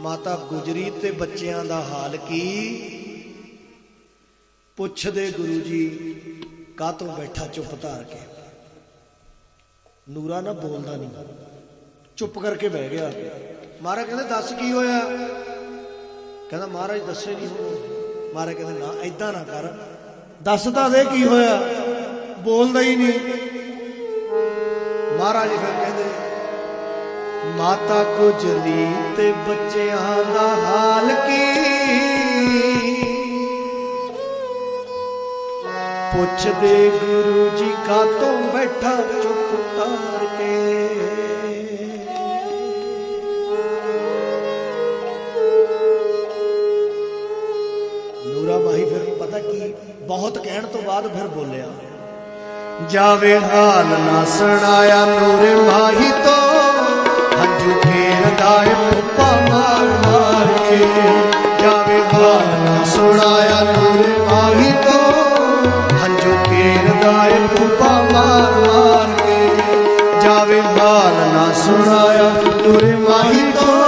ਮਾਤਾ ਗੁਜਰੀ ਤੇ ਬੱਚਿਆਂ ਦਾ ਹਾਲ ਕੀ? ਪੁੱਛਦੇ ਗੁਰੂ ਜੀ, ਕਾਹ ਤੋਂ ਬੈਠਾ ਚੁੱਪ ਧਾਰ ਕੇ? ਨੂਰਾ ਨਾ ਬੋਲਦਾ ਨਹੀਂ ਚੁੱਪ ਕਰਕੇ ਬਹਿ ਗਿਆ। ਮਹਾਰਾਜ ਕਹਿੰਦੇ, ਦੱਸ ਕੀ ਹੋਇਆ? ਕਹਿੰਦਾ, ਮਹਾਰਾਜ ਦੱਸੇ ਨਹੀਂ ਹੁਣ ਮਹਾਰਾਜ ਕਹਿੰਦੇ, ਨਾ ਐਦਾਂ ਨਾ ਕਰ। ਦੱਸ ਤਾਂ ਦੇ ਕੀ ਹੋਇਆ? ਬੋਲਦਾ ਹੀ ਨਹੀਂ ਮਹਾਰਾਜ ਫਿਰ ਕਹਿੰਦੇ ਮਾਤਾ ਗੁਜਰੀ ਤੇ ਬੱਚਿਆਂ ਦਾ ਹਾਲ ਕੀ? ਪੁੱਛਦੇ ਗੁਰੂ ਜੀ ਕਾਤੋਂ ਬੈਠਾ ਚੁੱਪ ਤਾਰ ਕੇ? ਨੂਰਾ ਮਾਹੀ ਫਿਰ ਪਤਾ ਕੀ, ਬਹੁਤ ਕਹਿਣ ਤੋਂ ਬਾਅਦ ਫਿਰ ਬੋਲਿਆ, ਜਾਵੇ ਹਾਲ ਨਾ ਸੁਣਾਇਆ ਨੂਰੇ ਮਾਹੀ ਤੋਂ। ਹੰਝੂ ਫੇਰ ਏ ਪੁੱਪਾ ਮਾਰ ਮਾਰ ਕੇ ਜਾਵੇ ਹਾਲ ਸੁਣਾਇਆ ਨੂਰੇ ਮਾਹੀ ਤੋਂ। ਹੰਝੂ ਫੇਰ ਏ ਪੁੱਪਾ ਮਾਰ ਮਾਰ ਕੇ ਜਾਵੇ ਹਾਲ ਸੁਣਾਇਆ ਨੂਰੇ ਮਾਹੀ ਤੋਂ।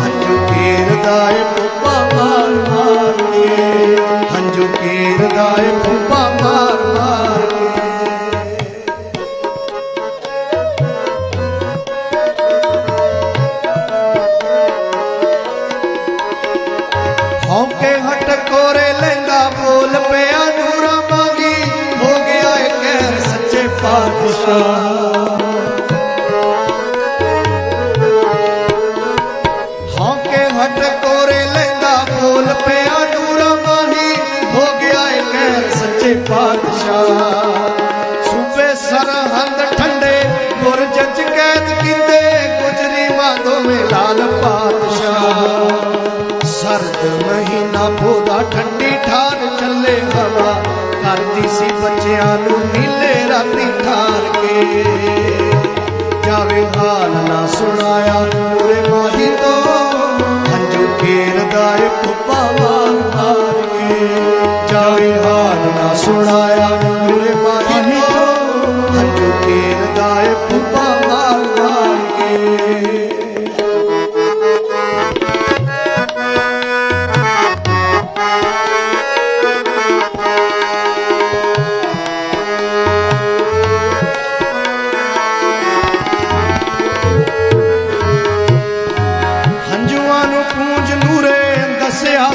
ਹੰਝੂ ਫੇਰ ਏ ਪੁੱਪਾ ਮਾਰ ਮਾਰ ਕੇ ਹੰਝੂ ਘੇਰਦਾ ਏ ਪੁੱਪਾ ਮਾਰ ਪਾਤਸ਼ਾਹ ਜਾਵੇ ਹਾਲ ਨਾ ਸੁਣਾਇਆ। ਨੂਰੇ ਮਾਹੀ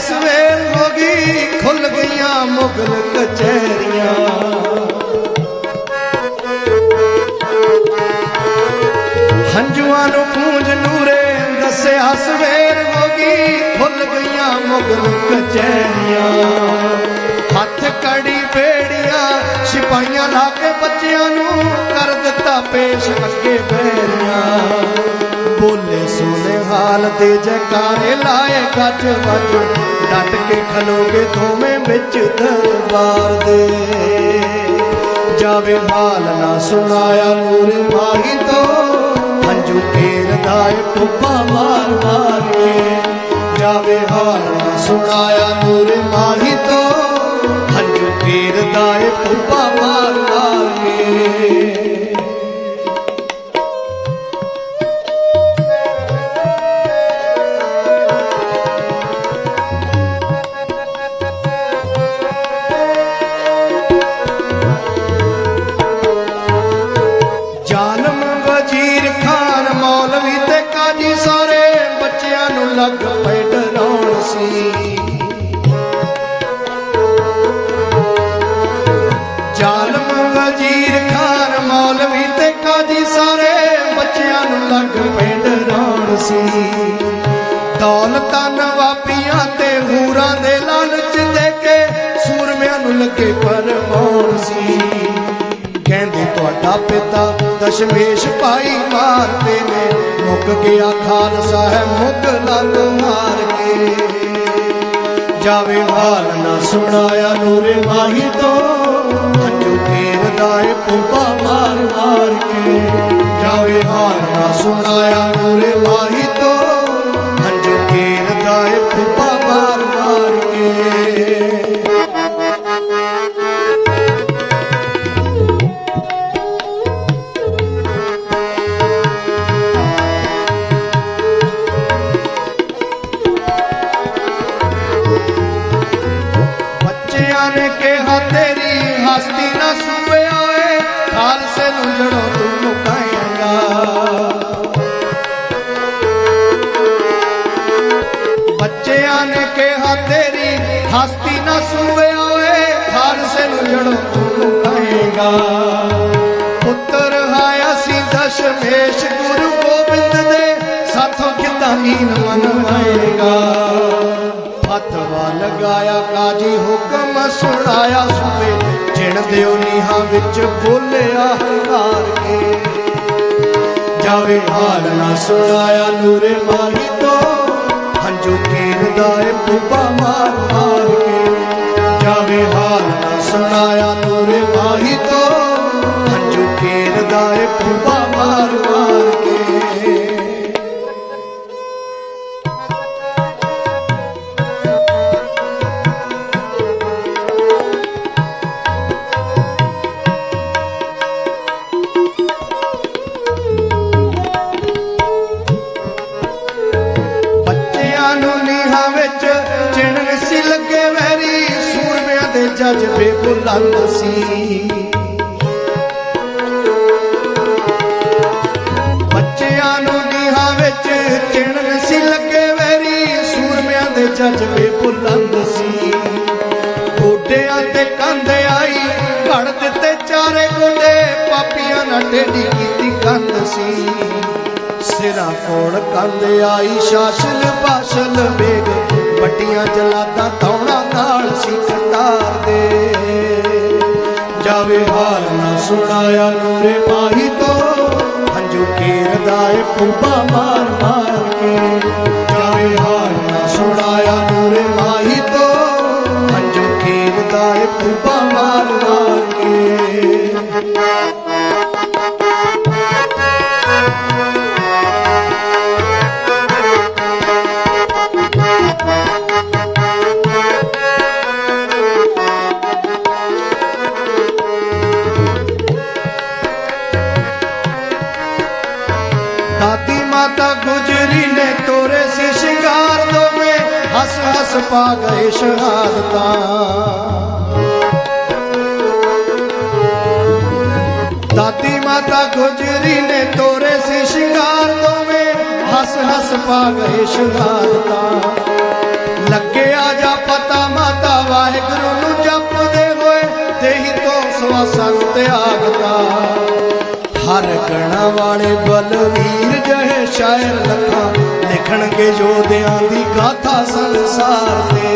ਸਵੇਰ ਹੋ ਗਈ, ਖੁੱਲ ਗਈਆਂ ਮੁਗਲ ਕਚਹਿਰੀਆਂ। ਹੰਝੂਆਂ ਨੂੰ ਪੂੰਝ ਨੂਰੇ ਦੱਸਿਆ, ਸਵੇਰ ਹੋ ਗਈ, ਖੁੱਲ ਗਈਆਂ ਮੁਗਲ ਕਚਹਿਰੀਆਂ। ਹੱਥ ਕੜੀ ਬੇੜੀਆਂ ਸਿਪਾਹੀਆਂ ਲਾ ਕੇ ਬੱਚਿਆਂ ਨੂੰ ਕਰ ਦਿੱਤਾ ਪੇਸ਼ ਅੱਗੇ ਬੈਰੀਆਂ। ਬੋਲੇ ਸੋਨੇ ਹਾਲ ਦੇ ਜੈਕਾਰੇ ਲਾਏ ਗੱਜ ਵੱਜ ਡਟ ਕੇ ਖਲੋਗੇ ਦੋਵੇਂ ਵਿੱਚ ਦਰਬਾਰ ਦੇ। ਜਾਵੇ ਹਾਲ ਨਾ ਸੁਣਾਇਆ ਨੂਰ ਮਾਹੀ ਤੋਂ। ਹੰਝੂ ਘੇਰਦਾ ਏ ਪੁੱਪਾ ਮਾਰ ਮਾਰ ਕੇ। ਜਾਵੇ ਹਾਲ ਨਾ ਸੁਣਾਇਆ ਨੂਰ ਮਾਹੀ ਤੋਂ। ਵਜ਼ੀਰ ਖਾਨ ਮੌਲਵੀ ਤੇ ਕਾਜੀ ਸਾਰੇ ਬੱਚਿਆਂ ਨੂੰ ਲੱਗ ਪਿੰਡ ਡਰਾਉਣ ਸੀ। ਦੌਲਤਾਂ ਨਵਾਬੀਆਂ ਤੇ ਹੂਰਾਂ ਦੇ ਲਾਲਚ ਦੇ ਕੇ ਸੂਰਮਿਆਂ ਨੂੰ ਲੱਗੇ ਪਰਮਾਉਣ ਸੀ। ਕਹਿੰਦੇ, ਤੁਹਾਡਾ ਪਿਤਾ ਦਸ਼ਮੇਸ਼ ਭਾਈ ਮਾਰਦੇ ਨੇ, ਮੁੱਕ ਗਿਆ ਖਾਲਸਾ ਹੈ ਮੁਗਲਾਂ ਤੋਂ ਮਾਰ ਕੇ। ਜਾਵੇ ਹਾਲ ਨਾ ਸੁਣਾਇਆ ਨੂਰੇ ਮਾਹੀ ਤੋਂ ਹੰਝੂ ਘੇਰਦਾ ਏ ਮਾਰ ਮਾਰ ਕੇ ਜਾਵੇ ਹਾਲ ਨਾ ਸੁਣਾਇਆ ਨੂਰੇ ਮਾਹੀ ਕਿਹਾ ਤੇਰੀ, ਹਸਤੀ ਨਾ ਸੂਵੇ ਓਏ ਖਾਲਸੇ ਨੂੰ ਜੜੋਂ ਕਹੇਗਾ ਪੁੱਤਰ ਹਾਇਆ ਸੀ ਦਸ਼ਮੇਸ਼ ਗੁਰੂ ਗੋਬਿੰਦ ਦੇ ਸਾਥੋਂ ਕਿਦਾਂ ਹੀਨ ਮਨਵਾਏਗਾ। ਫਤਵਾ ਲਗਾਇਆ, ਕਾਜੀ ਹੁਕਮ ਸੁਣਾਇਆ ਸੁਬੇ ਜਿਣ ਦਿਓ ਨੀਹਾਂ ਵਿੱਚ ਬੋਲਿਆ ਹੰਕਾਰ ਕੇ। ਜਾਵੇ ਹਾਲ ਨਾ ਸੁਣਾਇਆ, ਨੂਰੇ ਮਾਹੀ ਤੋਂ ਕੀਰਦਾ ਪੁੱਪਾ ਮਾਰ ਮਾਰ ਕੇ। ਜਾਵੇ ਹਾਲ ਨਾ ਸੁਣਾਇਆ ਨੂਰੇ ਮਾਹੀ ਜਜ਼ਬੇ ਬੁਲੰਦ ਸੀ। ਬੱਚਿਆਂ ਨੂੰ ਨੀਹਾਂ ਵਿੱਚ ਚਿਣਨ ਸੀ, ਲੱਗੇ ਵੈਰੀ ਸੂਰਮਿਆਂ ਦੇ ਜਜ਼ਬੇ ਬੁਲੰਦ ਸੀ। ਗੋਡਿਆਂ ਤੇ ਕੰਧ ਆਈ, ਘੜ ਦਿੱਤੇ ਚਾਰੇ ਗੋਡੇ, ਪਾਪੀਆਂ ਨਾਲ ਟੇਢੀ ਕੀਤੀ ਕੰਧ ਸੀ। ਸਿਰਾਂ ਕੋਲ ਕੰਧ ਆਈ, ਸ਼ਾਸਨ ਬਾਸ਼ਲ ਵੇਗ ਵੱਡੀਆਂ ਜਲਾਦਾਂ ਤੌਣਾ ਨਾਲ ਸੀ ਕਤਾਰ ਦੇ। ਜਾਵੇ ਹਾਲ ਨਾ ਸੁਣਾਇਆ ਨੂਰੇ ਮਾਹੀ ਤੋਂ, ਹੰਝੂ ਕੀਰਦਾ ਏ ਪੁੰਪਾ ਮਾਰ ਮਾਰ ਕੇ। ਜਾਵੇ ਹਾਲ ਨਾ ਸੁਣਾਇਆ ਨੂਰੇ ਮਾਹੀ ਤੋਂ, ਹੰਝੂ ਕੀਰਦਾ ਏ ਪੁੰਪਾ ਮਾਰ ਮਾਰ ਕੇ। ਦਾਦੀ ਮਾਤਾ ਗੁਜਰੀ ਨੇ ਤੋਰੇ ਸੀ ਸ਼ਿੰਗਾਰ ਦੋਵੇਂ, ਹੱਸ ਹੱਸ ਪਾ ਗਏ ਸ਼ਹਾਦਤਾਂ। ਦਾਦੀ ਮਾਤਾ ਗੁਜਰੀ ਨੇ ਤੋਰੇ ਸੀ ਸ਼ਿੰਗਾਰ ਦੋਵੇਂ, ਹੱਸ ਹੱਸ ਪਾ ਗਏ ਸ਼ਹਾਦਤਾਂ। ਲੱਗਿਆ ਜਾ ਪਤਾ ਮਾਤਾ, ਵਾਹਿਗੁਰੂ ਨੂੰ ਜਪਦੇ ਹੋਏ, ਦੇਹੀ ਤੋਂ ਸਵਾਸਾਂ ਨੂੰ ਤਿਆਗਦਾ ਹਰ ਵਾਲੇ ਬਲਵੀਰ ਜਹੇ ਸ਼ਾਇਰ ਲੱਖਾਂ ਲਿਖਣਗੇ ਯੋਧਿਆਂ ਦੀ ਗਾਥਾ ਸੰਸਾਰ ਤੇ।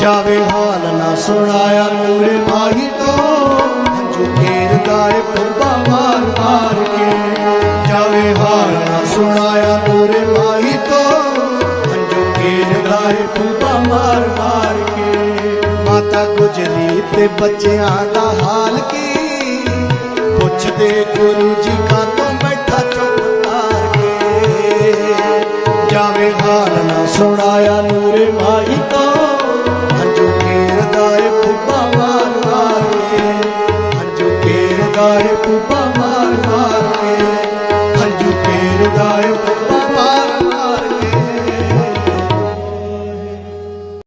ਜਾਵੇ ਹਾਲ ਨਾ ਸੁਣਾਇਆ ਨੂਰੇ ਮਾਹੀ ਤੋਂ ਹੰਝੂ ਕੀਰਦਾ ਏ ਪੁੰਬਾ ਮਾਰ ਮਾਰ ਕੇ। ਜਾਵੇ ਹਾਲ ਨਾ ਸੁਣਾਇਆ ਨੂਰੇ ਮਾਹੀ ਤੋਂ ਹੰਝੂ ਕੀਰਦਾ ਏ ਪੁੰਬਾ ਮਾਰ ਮਾਰ ਕੇ। ਮਾਤਾ ਗੁਜਰੀ ਤੇ ਬੱਚਿਆਂ ਦਾ ਹਾਲ ਕੀ ਪੁੱਛਦੇ ਗੁਰੂ ਜੀ ਕਾ ਤੋਂ ਬੈਠਾ ਚੁੱਪ ਤਾਰ ਕੇ ਜਾਵੇ ਹਾਲ ਨਾ ਸੁਣਾਇਆ ਨੂਰੇ